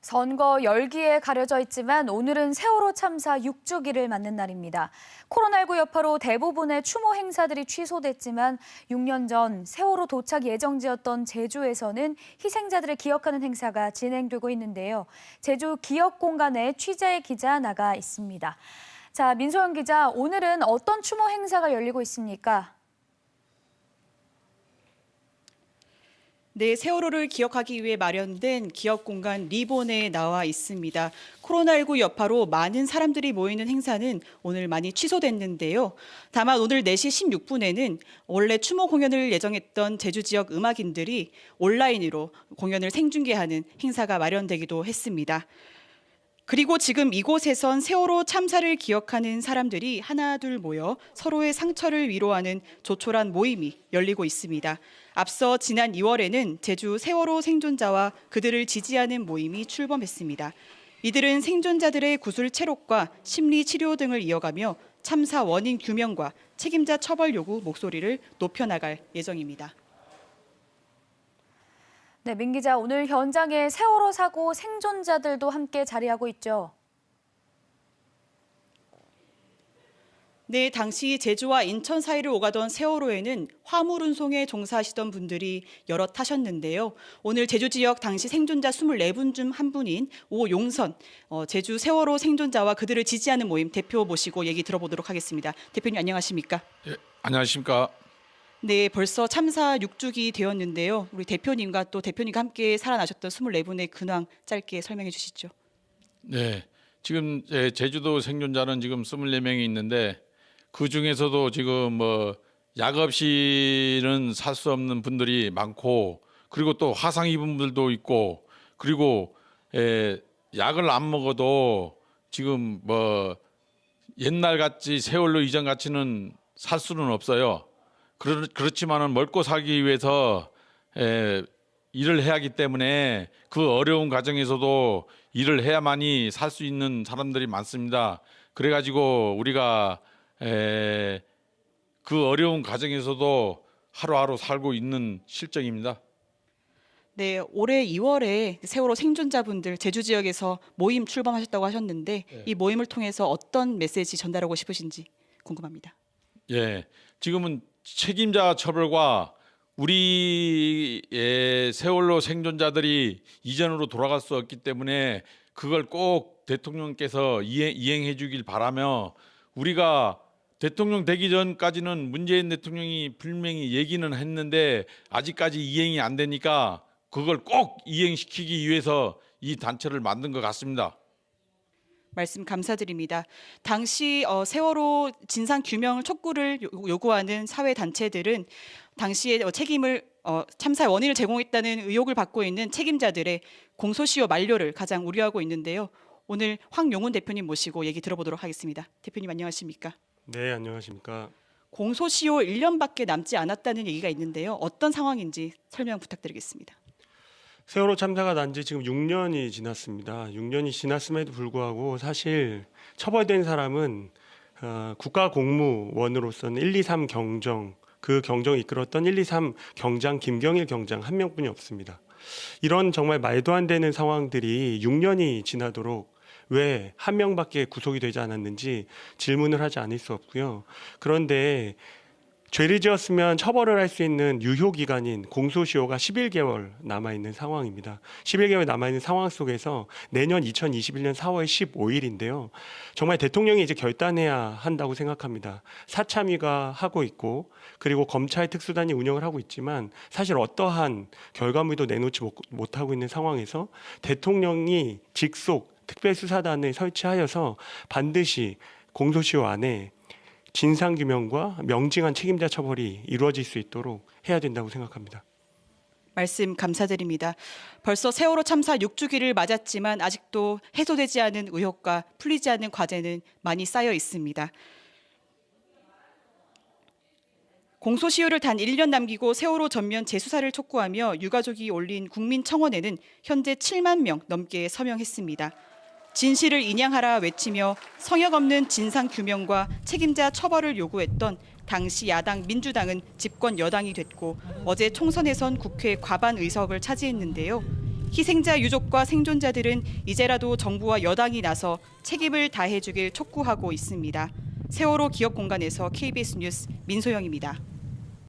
선거 열기에 가려져 있지만 오늘은 세월호 참사 6주기를 맞는 날입니다. 코로나19 여파로 대부분의 추모 행사들이 취소됐지만 6년 전 세월호 도착 예정지였던 제주에서는 희생자들을 기억하는 행사가 진행되고 있는데요. 제주 기억공간에 취재 기자 나가 있습니다. 자, 민소영 기자, 오늘은 어떤 추모 행사가 열리고 있습니까? 네, 세월호를 기억하기 위해 마련된 기억 공간 리본에 나와 있습니다. 코로나19 여파로 많은 사람들이 모이는 행사는 오늘 많이 취소됐는데요. 다만 오늘 4시 16분에는 원래 추모 공연을 예정했던 제주 지역 음악인들이 온라인으로 공연을 생중계하는 행사가 마련되기도 했습니다. 그리고 지금 이곳에선 세월호 참사를 기억하는 사람들이 하나둘 모여 서로의 상처를 위로하는 조촐한 모임이 열리고 있습니다. 앞서 지난 2월에는 제주 세월호 생존자와 그들을 지지하는 모임이 출범했습니다. 이들은 생존자들의 구술 체록과 심리 치료 등을 이어가며 참사 원인 규명과 책임자 처벌 요구 목소리를 높여나갈 예정입니다. 네, 민 기자, 오늘 현장에 세월호 사고 생존자들도 함께 자리하고 있죠. 네, 당시 제주와 인천 사이를 오가던 세월호에는 화물 운송에 종사하시던 분들이 여러 타셨는데요. 오늘 제주 지역 당시 생존자 24분 중 한 분인 오용선 어, 제주 세월호 생존자와 그들을 지지하는 모임 대표 모시고 얘기 들어보도록 하겠습니다. 대표님 안녕하십니까? 예, 안녕하십니까. 네, 벌써 참사 6주기 되었는데요. 우리 대표님과 또 대표님과 함께 살아나셨던 24분의 근황 짧게 설명해 주시죠. 네, 지금 예, 제주도 생존자는 지금 24명이 있는데 그 중에서도 지금 뭐 약 없이는 살 수 없는 분들이 많고 그리고 또 화상 입은 분들도 있고 그리고 예, 약을 안 먹어도 지금 뭐 옛날 같이 세월로 이전 같이는 살 수는 없어요. 그렇, 그렇지만은 먹고 살기 위해서 에, 일을 해야 하기 때문에 그 어려운 과정에서도 일을 해야만이 살 수 있는 사람들이 많습니다. 그래가지고 우리가 에, 그 어려운 과정에서도 하루하루 살고 있는 실정입니다. 네, 올해 2월에 세월호 생존자분들 제주 지역에서 모임 출범하셨다고 하셨는데 이 모임을 통해서 어떤 메시지 전달하고 싶으신지 궁금합니다. 예, 지금은 책임자 처벌과 우리의 세월호 생존자들이 이전으로 돌아갈 수 없기 때문에 그걸 꼭 대통령께서 이행, 이행 해 주길 바라며 우리가 대통령 되기 전까지는 문재인 대통령이 분명히 얘기는 했는데 아직까지 이행이 안 되니까 그걸 꼭 이행시키기 위해서 이 단체를 만든 것 같습니다. 말씀 감사드립니다. 당시 어, 세월호 진상 규명을 촉구를 요- 요구하는 사회 단체들은 당시에 어, 책임을 어, 참사의 원인을 제공했다는 의혹을 받고 있는 책임자들의 공소시효 만료를 가장 우려하고 있는데요. 오늘 황용훈 대표님 모시고 얘기 들어보도록 하겠습니다. 대표님 안녕하십니까? 네, 안녕하십니까. 공소시효 1년밖에 남지 않았다는 얘기가 있는데요. 어떤 상황인지 설명 부탁드리겠습니다. 세월호 참사가 난 지 지금 6년이 지났습니다. 6년이 지났음에도 불구하고 사실 처벌된 사람은 어, 국가 공무원으로서는 1, 2, 3 경정 그 경정을 이끌었던 1, 2, 3 경장 김경일 경장 한 명뿐이 없습니다. 이런 정말 말도 안 되는 상황들이 6년이 지나도록 왜 한 명밖에 구속이 되지 않았는지 질문을 하지 않을 수 없고요. 그런데 죄를 지었으면 처벌을 할 수 있는 유효 기간인 공소시효가 11개월 남아 있는 상황입니다. 11개월 남아 있는 상황 속에서 내년 2021년 4월 15일인데요. 정말 대통령이 이제 결단해야 한다고 생각합니다. 사참위가 하고 있고 그리고 검찰 특수단이 운영을 하고 있지만 사실 어떠한 결과물도 내놓지 못- 못하고 있는 상황에서 대통령이 직속 특별수사단을 설치하여서 반드시 공소시효 안에 진상 규명과 명징한 책임자 처벌이 이루어질 수 있도록 해야 된다고 생각합니다. 말씀 감사드립니다. 벌써 세월호 참사 6주기를 맞았지만 아직도 해소되지 않은 의혹과 풀리지 않은 과제는 많이 쌓여 있습니다. 공소시효를 단 1년 남기고 세월호 전면 재수사를 촉구하며 유가족이 올린 국민청원에는 현재 7만 명 넘게 서명했습니다. 진실을 인양하라 외치며 성역 없는 진상 규명과 책임자 처벌을 요구했던 당시 야당 민주당은 집권 여당이 됐고 어제 총선에선 국회 과반 의석을 차지했는데요. 희생자 유족과 생존자들은 이제라도 정부와 여당이 나서 책임을 다해주길 촉구하고 있습니다. 세월호 기억 공간에서 KBS 뉴스 민소영입니다.